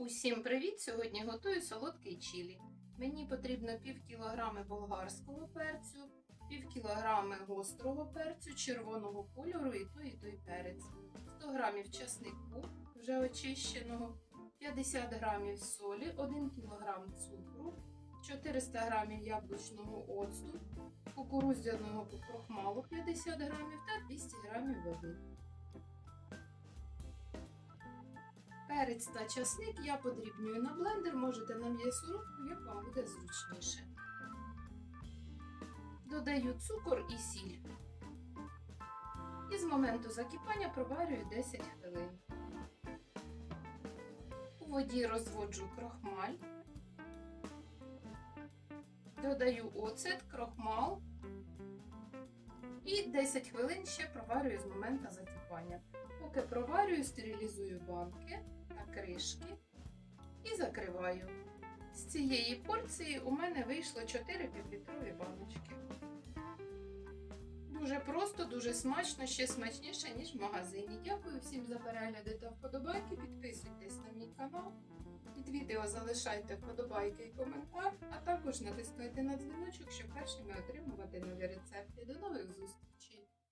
Усім привіт! Сьогодні готую солодкий чілі. Мені потрібно пів кілограми болгарського перцю, пів кілограми гострого перцю, червоного кольору і той, і той перець, 100 грамів часнику вже очищеного, 50 грамів солі, 1 кілограм цукру, 400 грамів яблучного оцту, кукурудзяного крохмалу 50 грамів та 200 грамів води. Перець та часник я подрібнюю на блендер, можете на м'ясорубку, як вам буде зручніше. Додаю цукор і сіль. І з моменту закипання проварюю 10 хвилин. У воді розводжу крохмаль. Додаю оцет, крохмал. І 10 хвилин ще проварюю з моменту закипання. Поки проварюю, стерилізую банки кришки і закриваю. З цієї порції у мене вийшло 4 півлітрові баночки. Дуже просто, дуже смачно, ще смачніше, ніж в магазині. Дякую всім за перегляди та вподобайки. Підписуйтесь на мій канал. Під відео залишайте вподобайки і коментар, а також натискайте на дзвіночок, щоб першими отримувати